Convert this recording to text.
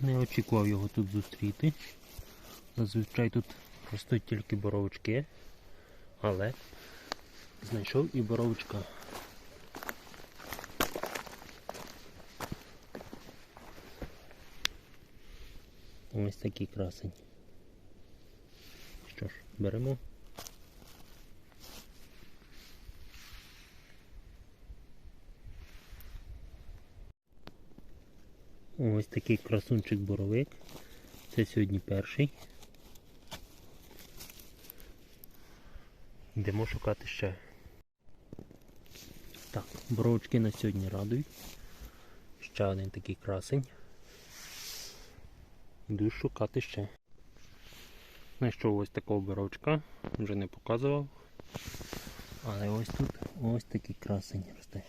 Не очікував його тут зустріти. Зазвичай тут ростуть тільки боровички, але знайшов і боровичка. Ось такий красень. Що ж, беремо. Ось такий красунчик боровик. Це сьогодні перший. Йдемо шукати ще. Так, боровички на сьогодні радують. Ще один такий красень. Йду шукати ще. Знайшов ось такого боровичка, вже не показував. Але ось тут ось такий красень росте.